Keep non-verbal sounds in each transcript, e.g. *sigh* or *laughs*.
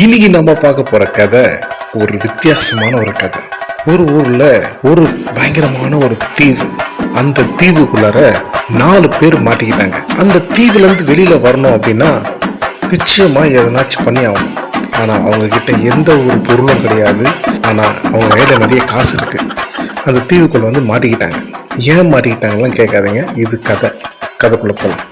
இன்னைக்கு நம்ம பார்க்க போற கதை ஒரு வித்தியாசமான ஒரு கதை. ஒரு ஊர்ல ஒரு பயங்கரமான ஒரு தீவு. அந்த தீவுக்குள்ளார நாலு பேர் மாட்டிக்கிட்டாங்க. அந்த தீவுல இருந்து வெளியில வரணும் அப்படின்னா நிச்சயமா எதனாச்சும் பண்ணி ஆகணும். ஆனா அவங்க கிட்ட எந்த ஒரு பொருளும் கிடையாது. ஆனா அவங்க கையில நிறைய காசு இருக்கு. அந்த தீவுக்குள்ள வந்து மாட்டிக்கிட்டாங்க. ஏன் மாட்டிக்கிட்டாங்கலாம் கேட்காதீங்க. இது கதை. கதைக்குள்ள போகலாம்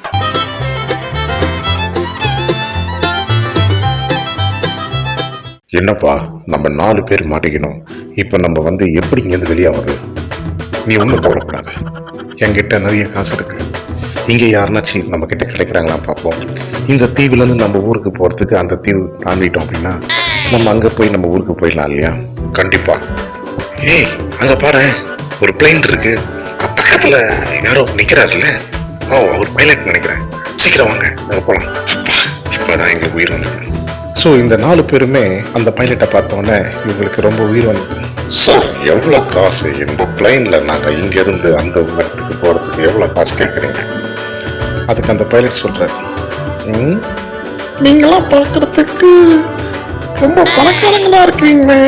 என்னப்பா நம்ம நாலு பேர் மாட்டிக்கணும் இப்போ நம்ம வந்து எப்படி இங்கேருந்து வெளியாகிறது நீ ஒன்றும் கவலைப்படாத. என்கிட்ட நிறைய காசு இருக்கு. இங்கே யாருனாச்சும் நம்ம கிட்ட கிடைக்கிறாங்களா பார்ப்போம். இந்த தீவுலேருந்து நம்ம ஊருக்கு போகிறதுக்கு அந்த தீவு தாண்டிட்டோம் அப்படின்னா நம்ம அங்கே போய் நம்ம ஊருக்கு போயிடலாம் இல்லையா? கண்டிப்பாக ஏய் அங்கே பாரு. ஒரு பிளைன் இருக்கு. பக்கத்தில் யாரோ நிற்கிறாருல்ல ஓ அவர் பைலட் நினைக்கிறேன். சீக்கிரம் வாங்க நம்ம போகலாம் இப்போதான் எங்களுக்கு உயிர் வந்தது. ஸோ இந்த நாலு பேருமே அந்த பைலட்டை பார்த்தோன்னே இவங்களுக்கு ரொம்ப உயிர் வந்தது. சார் எவ்வளோ காசு இந்த பிளைனில் நாங்கள் இங்கேருந்து அந்த இடத்துக்கு போகிறதுக்கு எவ்வளோ காசு கேட்குறீங்க? அதுக்கு அந்த பைலட் சொல்கிறார் ம் நீங்களாம் பார்க்குறதுக்கு ரொம்ப பணக்காரங்களா இருக்கீங்களே.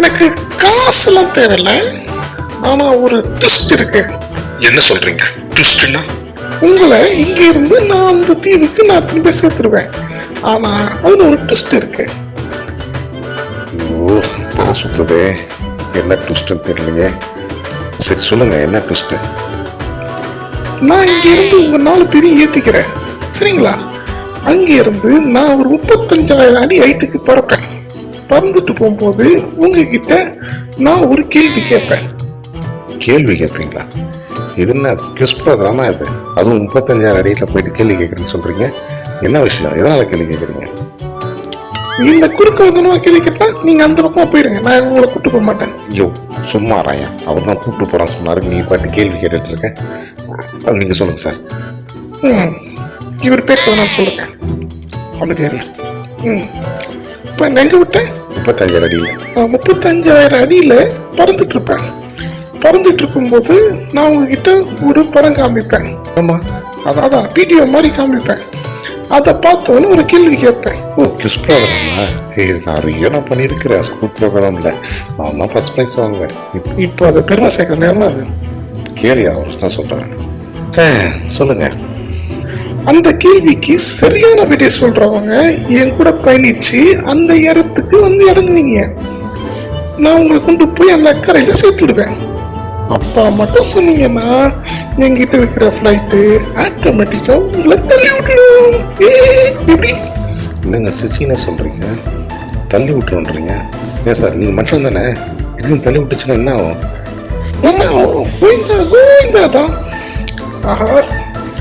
எனக்கு காசுலாம் தேவையில்லை. ஆனால் ஒரு ட்விஸ்ட் இருக்கு. என்ன சொல்கிறீங்க ட்விஸ்ட்னா உங்களை இங்கே இருந்து நான் அந்த தீவுக்கு நான் திரும்ப சேர்த்துருவேன். ஆமா அதுல ஒரு ட்விஸ்ட் இருக்கு. ஓ தலை சுத்துதே. என்ன ட்விஸ்ட்னு தெரியலைங்க சரி சொல்லுங்க என்ன ட்விஸ்ட் நான் இங்க இருந்து உங்க நாலு பேரையும் ஏத்திக்கிறேன். சரிங்களா? அங்க இருந்து நான் ஒரு முப்பத்தஞ்சாயிரம் அடி ஹைட்டுக்கு பறப்பேன். பறந்துட்டு போகும்போது உங்ககிட்ட நான் ஒரு கேள்வி கேட்பேன். கேள்வி கேட்பீங்களா? இது என்ன கிஸ் ப்ரோக்ராமா இது? அதுவும் முப்பத்தஞ்சாயிரம் அடியில் போயிட்டு கேள்வி கேட்குறேன்னு சொல்றீங்க. என்ன விஷயம்? எதனால கேள்வி கேட்குறீங்க? இந்த குறுக்க வந்து கேள்வி கேட்டா நீங்க அந்த பக்கம் போயிடுங்க. நான் உங்களை கூப்பிட்டு போக மாட்டேன். ஐயோ சும்மா ராயா அவர் தான் கூப்பிட்டு போறான்னு சொன்னாரு. நீ பாட்டு கேள்வி கேட்டுட்டு இருக்கேன் அது நீங்க சொல்லுங்க சார். ம். இவர் பேச நான் சொல்லுங்க அமைதியாரியா ம். இப்போ எங்க விட்டேன்? முப்பத்தஞ்சாயிரம் அடியில். முப்பத்தஞ்சாயிரம் அடியில் பறந்துட்டு இருப்பேன். பறந்துட்டு இருக்கும்போது நான் உங்ககிட்ட ஒரு படம் காமிப்பேன். ஆமா. அதான் அதான். வீடியோ மாதிரி காமிப்பேன். அதை பார்த்தோன்னு ஒரு கேள்வி கேட்பேன். ஓ கிஸ் ப்ரோக்ராமா இது நிறைய நான் பண்ணியிருக்கிறேன். ஸ்கூல் ப்ரோக்ராமில் நான் தான் ஃபஸ்ட் ப்ரைஸ் வாங்குவேன். இப்போ இப்போ அதை பெருமை சேர்க்குற நேரம் அது? கேளியா அவர் தான் சொல்கிறேன் சொல்லுங்க. அந்த கேள்விக்கு சரியான விடை சொல்றவங்க என் கூட பயணிச்சு அந்த இடத்துக்கு வந்து இறங்குவீங்க நான் உங்களை கொண்டு போய் அந்த அக்கறையில சேர்த்துடுவேன். அப்பா மட்டும் சொன்னீங்கன்னா என்கிட்ட இருக்கிற ஃப்ளைட்டு ஆட்டோமேட்டிக்கா உங்களை தள்ளி விட்டுடும் எப்படி? என்னங்க சிச்சின்னு சொல்றீங்க? தள்ளி விட்டுருன்றீங்க? ஏன் சார் நீங்க மனுஷன் தானே? திடீர்னு தள்ளி விட்டுச்சுன்னா என்ன ஆகும்? என்ன ஆகும்? கோவிந்தா கோவிந்தா தான். ஆஹா.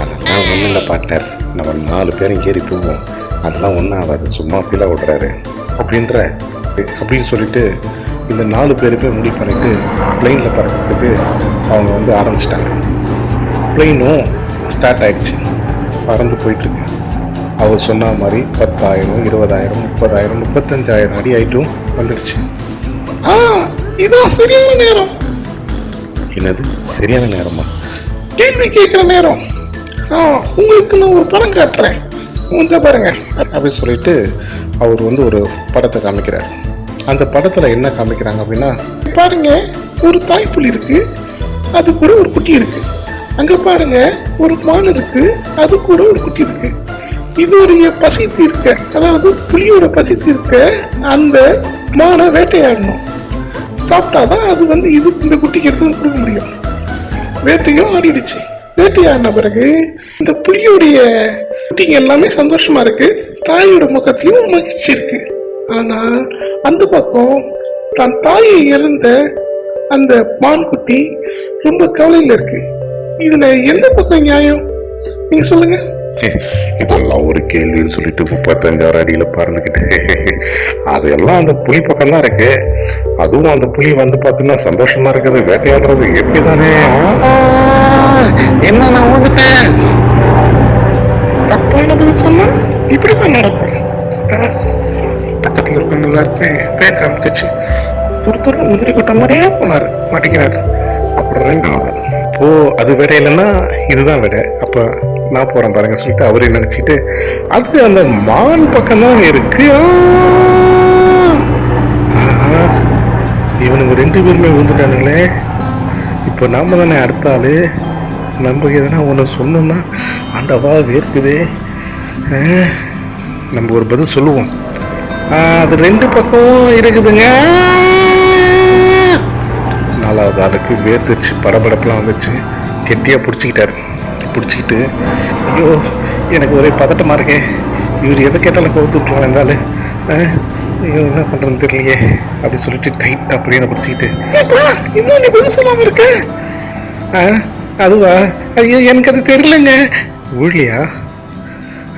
அதெல்லாம் ஒன்றும் இல்லை பார்ட்னர் நம்ம நாலு பேரும் ஏறி போவோம். அதெல்லாம் ஒன்றும் ஆகாது. சும்மா ஃபீலாக விடுறாரு அப்படின்ற அப்படின்னு சொல்லிட்டு இந்த நாலு பேருமே முடிவு பண்ணிட்டு பிளெயினில் பறக்கிறதுக்கு அவங்க வந்து ஆரம்பிச்சிட்டாங்க. பிளெயினும் ஸ்டார்ட் ஆகிடுச்சு பறந்து போயிட்டுருக்கு. அவர் சொன்ன மாதிரி பத்தாயிரம் இருபதாயிரம் முப்பதாயிரம் முப்பத்தஞ்சாயிரம் அடி ஆகிட்டும் வந்துடுச்சு ஆ இதான் சரியான நேரம். என்னது? சரியான நேரமா? கேள்வி கேட்குற நேரம். ஆ உங்களுக்கு நான் ஒரு படம் காட்டுறேன். கொஞ்சம் பாருங்க. அப்படின்னு சொல்லிட்டு அவர் வந்து ஒரு படத்தை காமிக்கிறார். அந்த படத்தில் என்ன காமிக்கிறாங்க அப்படின்னா பாருங்க ஒரு தாய்ப்புலி இருக்கு அது கூட ஒரு குட்டி இருக்கு. அங்க பாருங்க ஒரு மான் இருக்கு அது கூட ஒரு குட்டி இருக்கு. இதோடைய பசி தீர்க்க அதாவது புலியோட பசி தீர்க்க அந்த மானை வேட்டையாடணும். சாப்பிட்டாதான் அது வந்து இது இந்த குட்டிக்கு எடுத்து கொடுக்க முடியும். வேட்டையும் ஆடிடுச்சு. வேட்டையாடின பிறகு இந்த புலியுடைய குட்டிங்க எல்லாமே சந்தோஷமா இருக்கு. தாயோட முகத்திலும் மகிழ்ச்சி இருக்குது ஆனா அந்த பக்கம் தன் தாயை இழந்த அந்த மான்குட்டி ரொம்ப கவலையில் இருக்கு. இதுல எந்த பக்கம் நியாயம்? நீங்க சொல்லுங்க. *laughs* இதெல்லாம் ஒரு கேள்வின்னு சொல்லிட்டு முப்பத்தஞ்சாறு அடியில் பறந்துக்கிட்டு *laughs* அதெல்லாம் அந்த புலி பக்கம் தான் இருக்கு. அதுவும் அந்த புலி வந்து பார்த்தீங்கன்னா சந்தோஷமா இருக்குது வேட்டையாடுறது இயற்கை தானே என்ன நான் வந்துட்டேன் தப்பான சொன்னா இப்படிதான் நடக்கும். ஒருத்தர் முந்திரி கொட்ட மாதிரியே போனார் மாட்டிக்கிறார். அப்புறம் ரெண்டு ஓ அது விட இல்லைன்னா இதுதான் விட அப்போ நான் போகிறேன் பாருங்க சொல்லிட்டு அவரே நினச்சிட்டு அது அந்த மான் பக்கம் தான் இருக்கு இவனுங்க ரெண்டு பேருமே விழுந்துட்டானுங்களே. இப்போ நாம் தானே அடுத்த ஆள். நம்ம எதனா ஒன்று சொன்னோம்னா ஆண்டவா வேர்க்குதே. நம்ம ஒரு பதில் சொல்லுவோம். அது ரெண்டு பக்கம் இருக்குதுங்க. நாலாவது ஆளுக்கு வேர்த்துச்சு படபடப்புலாம் வந்துச்சு. கெட்டியாக பிடிச்சிக்கிட்டாரு. பிடிச்சிக்கிட்டு ஐயோ எனக்கு ஒரே பதட்டமாக இருக்கே. இவர் எதை கேட்டாலும் கவுத்து விட்ருவாங்க இருந்தாலும் ஆ, ஐயோ என்ன பண்ணுறதுன்னு தெரியலையே அப்படி சொல்லிட்டு டைட்டாக அப்படியே பிடிச்சிக்கிட்டு இன்னும் நீ பதில் சொல்லாமல் இருக்க? ஆ அதுவா? ஐயோ எனக்கு அது தெரியலங்க. ஊழலியா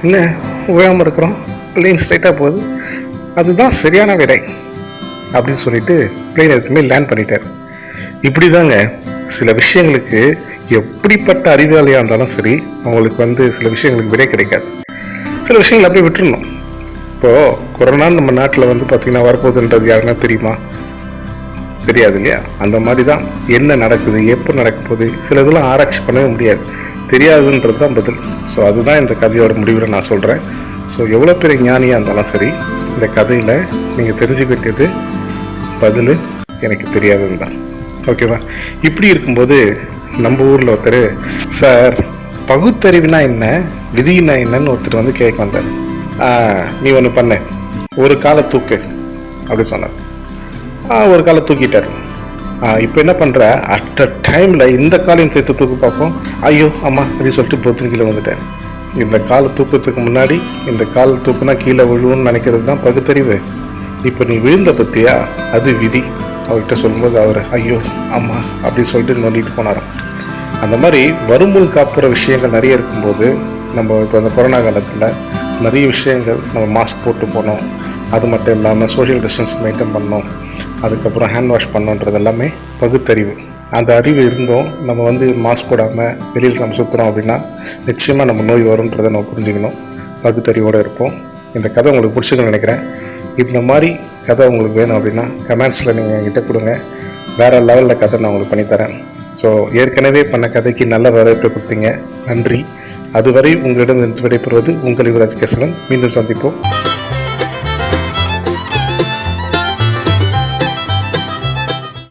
என்ன விழாமல் இருக்கிறோம். பிளேன் ஸ்ட்ரைட்டாக போகுது. அதுதான் சரியான விடை அப்படின்னு சொல்லிட்டு பிளேன் எடுத்துமே லேண்ட் பண்ணிட்டார். இப்படி தாங்க சில விஷயங்களுக்கு எப்படிப்பட்ட அறிவாளியாக இருந்தாலும் சரி அவங்களுக்கு வந்து சில விஷயங்களுக்கு விடை கிடைக்காது. சில விஷயங்கள் அப்படியே விட்டுருணும் இப்போது கொரோனா நம்ம நாட்டில் வந்து பார்த்திங்கன்னா வரப்போகுதுன்றது யாருன்னா தெரியுமா? தெரியாது இல்லையா? அந்த மாதிரி தான் என்ன நடக்குது எப்போ நடக்க போகுது சில இதெல்லாம் ஆராய்ச்சி பண்ணவே முடியாது. தெரியாதுன்றது தான் பதில். ஸோ அதுதான் இந்த கதையோட முடிவில் நான் சொல்கிறேன் ஸோ எவ்வளோ பெரிய ஞானியாக இருந்தாலும் சரி இந்த கதையில் நீங்கள் தெரிஞ்சுக்க வேண்டியது பதில் எனக்கு தெரியாதுன்னு தான் ஓகேவா? இப்படி இருக்கும்போது நம்ம ஊரில் ஒருத்தர் சார் பகுத்தறிவுனா என்ன? விதினா என்னன்னு ஒருத்தர் வந்து கேட்க வந்தார். நீ ஒன்று பண்ண. ஒரு காலை தூக்கு. அப்படி சொன்னார். ஒரு காலை தூக்கிட்டார். இப்போ என்ன பண்ணுற அட் அ டைமில் இந்த காலையும் சேர்த்து தூக்கு பார்ப்போம். ஐயோ அம்மா அப்படின்னு சொல்லிட்டு பொத்துன்னு கீழே வந்துட்டேன் இந்த காலை தூக்கத்துக்கு முன்னாடி இந்த கால் தூக்குனா கீழே விழுவுன்னு நினைக்கிறது தான் பகுத்தறிவு. இப்போ நீ விழுந்த பற்றியா அது விதி. அவர்கிட்ட சொல்லும்போது அவர் ஐயோ அம்மா அப்படின்னு சொல்லிட்டு நோண்டிட்டு போனாராம். அந்த மாதிரி வருமுன் காப்புற விஷயங்கள் நிறைய இருக்கும்போது நம்ம இப்போ இந்த கொரோனா காலத்தில் நிறைய விஷயங்கள் நம்ம மாஸ்க் போட்டு போனோம். அது மட்டும் இல்லாமல் சோஷியல் டிஸ்டன்ஸ் மெயின்டைன் பண்ணோம். அதுக்கப்புறம் ஹேண்ட் வாஷ் பண்ணோன்றது எல்லாமே பகுத்தறிவு. அந்த அறிவு இருந்தும் நம்ம வந்து மாஸ்க் போடாமல் வெளியில் நம்ம சுற்றுறோம் அப்படின்னா நிச்சயமாக நம்ம நோய் வரும்ன்றதை நம்ம புரிஞ்சுக்கணும். பகுத்தறிவோடு இருப்போம். இந்த கதை உங்களுக்கு பிடிச்சிக்கணும்னு நினைக்கிறேன். இந்த மாதிரி கதை உங்களுக்கு வேணும் அப்படின்னா கமெண்ட்ஸில் நீங்கள் என்கிட்ட கொடுங்க. வேறு லெவலில் கதை நான் உங்களுக்கு பண்ணித்தரேன். ஸோ ஏற்கனவே பண்ண கதைக்கு நல்ல வரவேற்பு கொடுத்தீங்க. நன்றி. அதுவரை உங்களிடம் விடைபெறுவது உங்கள் யுவராஜ் கேசவன். மீண்டும் சந்திப்போம்.